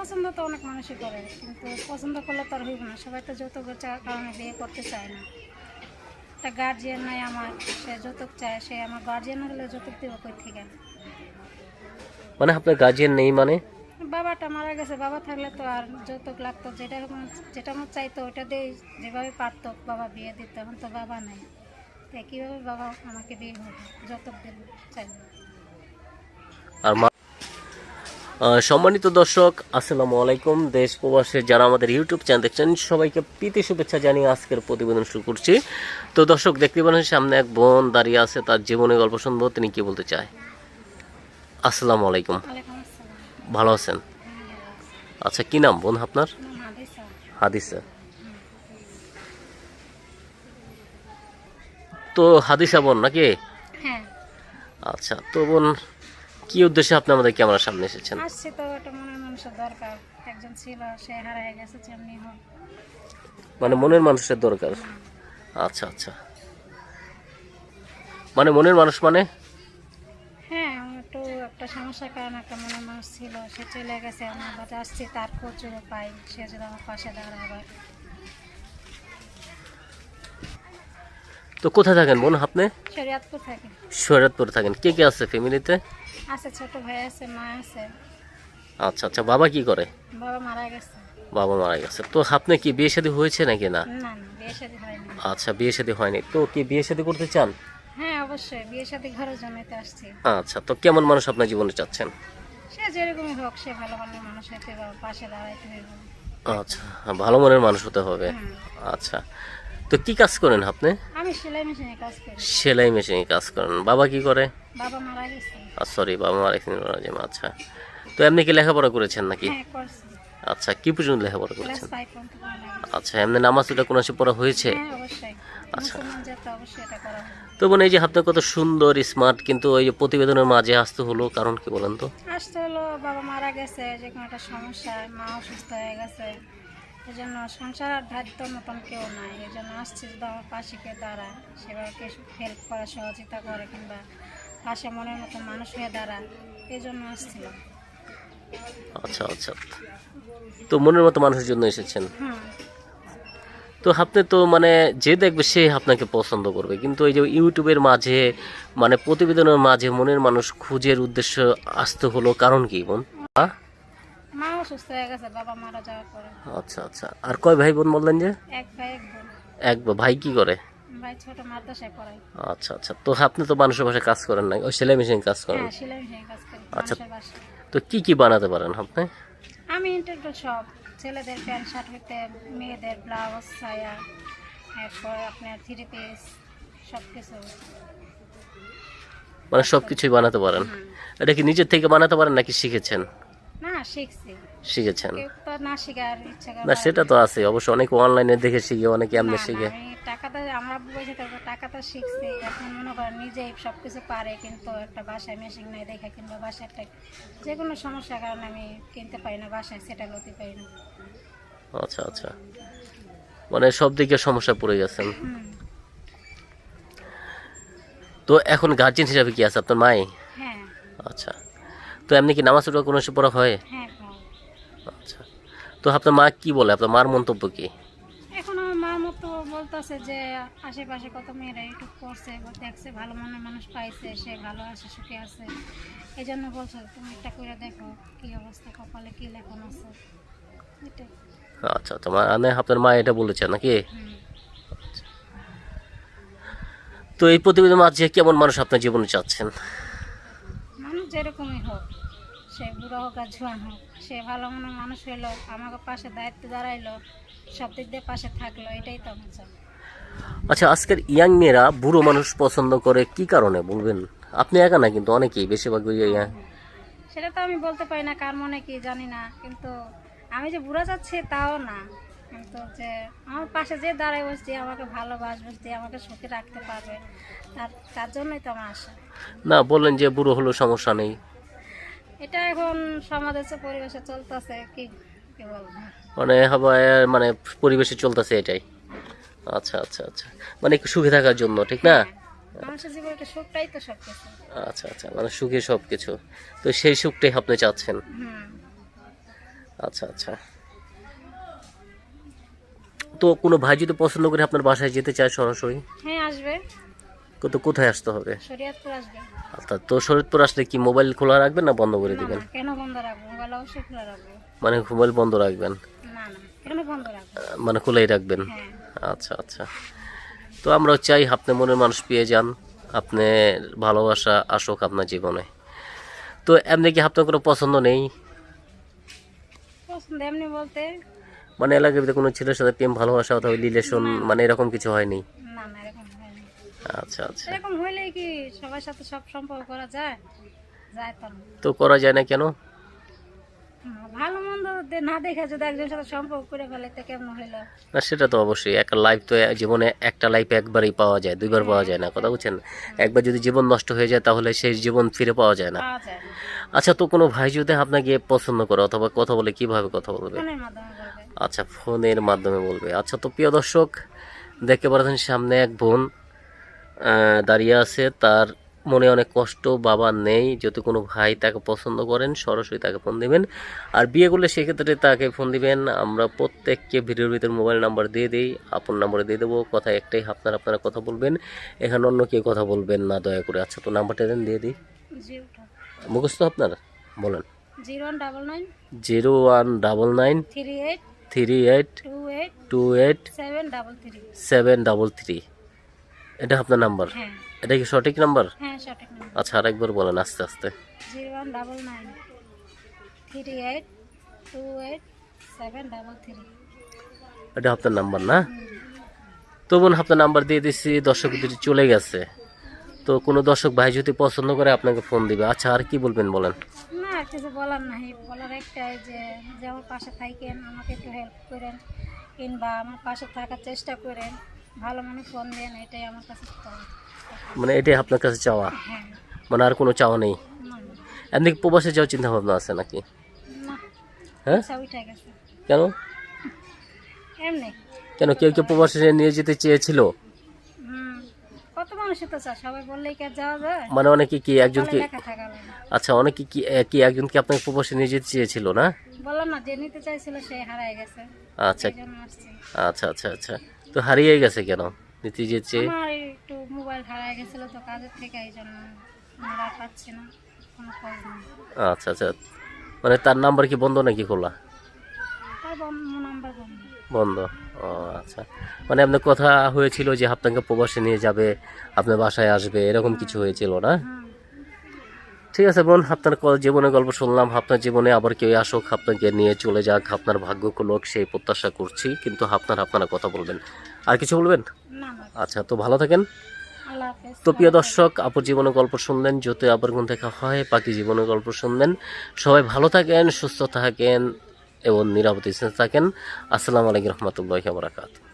পছন্দ তো অনেক মানুষই করে কিন্তু পছন্দ করলে তো আর হইব না। সবাই তো যৌতুকের কারণে বিয়ে করতে চায় না। একটা গার্জিয়ান নাই আমার সে যৌতুক চায় সে আমার গার্জিয়ান হলে যৌতুক দেবো কই থেকে? মানে আপনার গার্জিয়ান নেই মানে? বাবাটা মারা গেছে বাবা থাকলে তো আর যৌতুক লাগতো যেটা যেটা আমার চাইতো ওটা দিয়ে যেভাবে পারতো বাবা বিয়ে দিত এখন তো বাবা নাই। তাই কীভাবে বাবা আমাকে বিয়ে হবে যৌতুক দেবে চাইবে? আর সম্মানিত দর্শক আসসালামু আলাইকুম। দেশ প্রবাসের যারা আমাদের ইউটিউব চ্যানেল দেখছেন সবাইকে প্রীতি শুভেচ্ছা জানিয়ে আজকের প্রতিবেদন শুরু করছি। তো দর্শক দেখতে পারেন সামনে এক বোন দাঁড়িয়ে আছে তার জীবনে গল্প শুনব তিনি কি বলতে চায়? আসসালামু আলাইকুম। ভালো আছেন। আচ্ছা কি নাম বোন আপনার? হাদিসা। হাদিসা। তো হাদিসা বোন নাকি? হ্যাঁ। আচ্ছা তো বোন কি উদ্দেশ্যে আপনি আমাদের ক্যামেরার সামনে এসেছেন? আসছে তো একটা মনের মানুষের দরকার। একজন ছিল সে হারায় গেছে যেমনি হোক। মানে মনের মানুষের দরকার? আচ্ছা আচ্ছা। মানে মনের মানুষ মানে? হ্যাঁ আমার একটু একটা সমস্যার কারণে একটা মনের মানুষ ছিল। সে চলে গেছে আমার বাড়ি আসছি তার খোঁজও পাই সে যদি আমার পাশে দাঁড়ায় আবার। তো কোথায় থাকেন বোন আপনি? শরিয়াতপুর থাকে। শরীয়তপুর থাকেন। কে কে আছে ফ্যামিলিতে? আছে ছোট ভাই আছে মা আছে। আচ্ছা আচ্ছা বাবা কি করে? বাবা মারা গেছে। বাবা মারা গেছে। তো আপনি কি বিয়ে শাদী হয়েছে নাকি না? না না বিয়ে শাদী হয়নি। আচ্ছা বিয়ে শাদী হয়নি। তো কি বিয়ে শাদী করতে চান? হ্যাঁ অবশ্যই বিয়ে শাদী ঘরের জন্যতে আসছি। আচ্ছা তো কেমন মানুষ আপনার জীবনে চাচ্ছেন? সে যেরকমই হোক সে ভালো ভালো মানুষ হবে পাশে দাঁড়াইতে আচ্ছা ভালো মনের মানুষ হতে হবে। আচ্ছা তো কি কাজ করেন আপনি? আমি সেলাই মেশিনে কাজ করি। সেলাই মেশিনে কাজ করেন। বাবা কি করে? বাবা মারা গেছে। সরি বাবা মারা গেছেন আচ্ছা। তো এমনি কি লেখাপড়া করেছেন নাকি? হ্যাঁ আচ্ছা কি পর্যন্ত লেখাপড়া করেছেন। আচ্ছা এমনি নামাজ ওটা কোনো পড়া হয়েছে? হ্যাঁ আচ্ছা। তো বোন এই যে আপনি কত সুন্দর স্মার্ট কিন্তু ওই যে প্রতিবেদনের মাঝে আসতে হলো কারণ কি বলেন তো? আসতে হলো বাবা মারা গেছে যে কোনো একটা সমস্যা মা অসুস্থ হয়ে গেছে। এই জন্য সংসার আর ধারিত মতন কেউ নাই। এই জন্য আসছে যদি আমার পাশে কেউ দাঁড়ায় সেভাবে কেউ হেল্প করে সহযোগিতা করে কিংবা পাশে মনের মতন মানুষ হয়ে দাঁড়ায় এই জন্য আসছিলাম আচ্ছা আচ্ছা। তো মনের মতো মানুষের জন্য এসেছেন। তো আপনি তো মানে যে দেখবে সে আপনাকে পছন্দ করবে। কিন্তু এই যে ইউটিউবের মাঝে মানে প্রতিবেদনের মাঝে মনের মানুষ খুঁজের উদ্দেশ্য আসতে হলো কারণ কি বোন? মা অসুস্থ হয়ে গেছে বাবা মারা যাওয়ার পরে। আচ্ছা আচ্ছা। আর কয় ভাই বোন বললেন যে? এক ভাই এক বোন। এক ভাই কি করে? ভাই ছোট মাদ্রাসায় পড়ায়। আচ্ছা আচ্ছা। তো আপনি তো মানুষের বাসায় কাজ করেন না ওই সেলাই মেশিন কাজ করেন? হ্যাঁ সেলাই মেশিনে কাজ করি আচ্ছা। মানুষের বাসায় তো কি কি বানাতে পারেন আপনি? আমি ইন্টারভিউ সব ছেলেদের প্যান্ট শার্ট হইতে মেয়েদের ব্লাউজ সায়া এরপর আপনার থ্রি পিস সব কিছু মানে সব কিছুই বানাতে পারেন? এটা কি নিজের থেকে বানাতে পারেন নাকি শিখেছেন? শিখছি। শিখেছেন? তো না শিখার ইচ্ছা করে না সেটা তো আছে অবশ্য অনেক অনলাইনে দেখে শিখে অনেকে এমনি শিখে। টাকাটা আমরা বসে থাকব টাকাটা শিখছি। এখন মনে করেন নিজেই সব কিছু পারে কিন্তু একটা বাসায় মেশিন নাই দেখা কিংবা বাসায় একটা যে কোনো সমস্যার কারণে আমি কিনতে পারি না বাসায় সেটেল হতে পারি না। আচ্ছা আচ্ছা। মানে সব দিকে সমস্যা পড়ে গেছেন। তো এখন গার্জেন হিসাবে কি আছে আপনার মাই? হ্যাঁ। আচ্ছা। তো এমনি কি নামাজ ওটা কোনো পড়া হয়? হ্যাঁ। আচ্ছা। তো আপনার মা কি বলে? আপনার মার মন্তব্য কি? এখন আমার মা মতো বলতেছে যে আশেপাশে কত মেয়েরা ইউটিউব করছে বা দেখছে ভালো মনের মানুষ পাইছে সে ভালো আছে সুখে আছে। এই জন্য বলছে তুমি একটা করে দেখো কি অবস্থা কপালে কি লেখন আছে? আচ্ছা আচ্ছা মানে আপনার মা এটা বলেছে নাকি? তো এই প্রতিবেদন মাঝে কেমন মানুষ আপনার জীবনে চাচ্ছেন? যেরকমই হোক সে বুড়ো হোক আর জোয়ান হোক সে ভালো মনে মানুষ হইল আমাকে পাশে দায়িত্ব দাঁড়াইলো সব দিক দিয়ে পাশে থাকল এটাই তো আমার চাই। আচ্ছা আজকের ইয়াং মেয়েরা বুড়ো মানুষ পছন্দ করে কি কারণে বলবেন? আপনি একা না কিন্তু অনেকেই বেশিরভাগ ওই যে সেটা তো আমি বলতে পারি না কার মনে কি জানি না কিন্তু আমি যে বুড়া যাচ্ছি তাও না। কিন্তু যে আমার পাশে যে দাঁড়ায় বসছি আমাকে ভালোবাসবে যে আমাকে সুখে রাখতে পারবে তার তার জন্যই তো আমার আশা। না বললেন যে বুড়ো হলো সমস্যা নেই। এটা এখন সমাজে যে পরিবেশে চলতেছে কি কি বলব? মানে হবে মানে পরিবেশে চলতেছে এটাই। আচ্ছা আচ্ছা আচ্ছা। মানে একটু সুখে থাকার জন্য ঠিক না? মানুষের জীবনে সুখটাই তো সব কিছু আচ্ছা আচ্ছা মানে সুখে সব কিছু তো সেই সুখটাই আপনি চাচ্ছেন? হুম। আচ্ছা আচ্ছা। তো কোনো ভাই যদি পছন্দ করে আপনার বাসায় যেতে চায় সরাসরি? হ্যাঁ আসবে। তো কোথায় আসতে হবে? শরীয়তপুর আসবে। আচ্ছা তো শরীরপুর আসলে কি মোবাইল খোলা রাখবেন না বন্ধ করে দিবেন? কেন বন্ধ রাখব? মোবাইল অবশ্যই খোলা রাখব। মানে মোবাইল বন্ধ রাখবেন? না না কেন বন্ধ রাখব? মানে খোলাই রাখবেন? হ্যাঁ। আচ্ছা আচ্ছা। তো আমরাও চাই আপনি মনের মানুষ পেয়ে যান আপনি ভালোবাসা আসুক আপনার জীবনে। তো এমনি কি আপনার কোনো পছন্দ নেই? পছন্দ এমনি বলতে মানে এলাকার ভিতরে কোনো ছেলের সাথে প্রেম ভালোবাসা অথবা রিলেশন মানে এরকম কিছু হয়নি? আচ্ছা আচ্ছা। এরকম হইলে কি সবার সাথে সব সম্পর্ক করা যায়? যায় তো করা যায় না কেন? না দেখে যদি একজনের সাথে সম্পর্ক করে ফেলে তো কেমন হইল? না সেটা তো অবশ্যই। একটা লাইফ তো জীবনে একটা লাইফ একবারই পাওয়া যায় দুইবার পাওয়া যায় না কথা বুঝছেন? একবার যদি জীবন নষ্ট হয়ে যায় তাহলে সেই জীবন ফিরে পাওয়া যায় না। আচ্ছা তো কোনো ভাই যদি আপনাকে পছন্দ করে অথবা কথা বলে কীভাবে কথা বলবে? আচ্ছা ফোনের মাধ্যমে বলবে। আচ্ছা তো প্রিয় দর্শক দেখতে পাচ্ছেন সামনে এক বোন দাঁড়িয়ে আছে তার মনে অনেক কষ্ট বাবা নেই যদি কোনো ভাই তাকে পছন্দ করেন সরাসরি তাকে ফোন দিবেন। আর বিয়ে করলে সেক্ষেত্রে তাকে ফোন দিবেন। আমরা প্রত্যেককে ভিডিওর ভিতরে মোবাইল নাম্বার দিয়ে দিই আপন নাম্বারে দিয়ে দেবো। কথা একটাই আপনার আপনারা কথা বলবেন এখানে অন্য কেউ কথা বলবেন না দয়া করে। আচ্ছা তো নাম্বারটা দেন দিয়ে দিই। মুখস্থ আপনার? বলেন। Zero one double nine three eight three eight two eight seven double three. Seven double three. এটা আপনার নাম্বার হ্যাঁ। এটা কি সঠিক নাম্বার? হ্যাঁ সঠিক নাম্বার। আচ্ছা আরেকবার বলেন আস্তে আস্তে। Zero one double nine three eight two eight seven double three. এটা আপনার নাম্বার না? তো বোন আপনার নাম্বার দিয়ে দিচ্ছি দর্শক দুটি চলে গেছে তো কোনো দর্শক ভাই যদি পছন্দ করে আপনাকে ফোন দিবে। আচ্ছা আর কি বলবেন বলেন? না কিছু বলার নাই। বলার একটাই যে যে আমার পাশে থাকেন আমাকে একটু হেল্প করেন কিংবা আমার পাশে থাকার চেষ্টা করেন ভালো মনে ফোন দেন এটাই আমার কাছে। মানে এটাই আপনার কাছে চাওয়া? মানে আর কোনো চাওয়া নেই? এমনি প্রবাসে যাওয়ার চিন্তা ভাবনা আছে নাকি? হ্যাঁ? কেন? কেন? কেউ কেউ প্রবাসে নিয়ে যেতে চেয়েছিল? মানে অনেকে কি একজন কি আচ্ছা অনেকে কি কি একজন কি আপনাকে প্রবাসে নিয়ে যেতে চেয়েছিল না? বললাম না যে নিতে চাইছিল সে হারায় গেছে। আচ্ছা। আচ্ছা আচ্ছা আচ্ছা। তো হারিয়ে গেছে কেন? নিতে যেতে আমার মোবাইল হারায় গেছিল তো কাজের থেকে এই জন্য আমরা পাচ্ছি না কোনো খোঁজ নেই। আচ্ছা আচ্ছা। মানে তার নাম্বার কি বন্ধ নাকি খোলা? তার বন্ধ নাম্বার বন্ধ। বন্ধ। ও আচ্ছা। মানে আপনার কথা হয়েছিল যে আপনাকে প্রবাসে নিয়ে যাবে আপনার বাসায় আসবে এরকম কিছু হয়েছিল না? ঠিক আছে বোন আপনার জীবনের গল্প শুনলাম। আপনার জীবনে আবার কেউ আসুক আপনাকে নিয়ে চলে যাক। আপনার ভাগ্য লোক সেই প্রত্যাশা করছি। কিন্তু আপনার আপনারা কথা বলবেন। আর কিছু বলবেন? আচ্ছা তো ভালো থাকেন। তো প্রিয় দর্শক, আপুর জীবনের গল্প শুনলেন যত আবার গুণ দেখা হয় পাখি জীবনের গল্প শুনলেন। সবাই ভালো থাকেন, সুস্থ থাকেন এবং নিরাপদে থাকেন। আসসালামু আলাইকুম রহমতুল্লাহ বারাকাত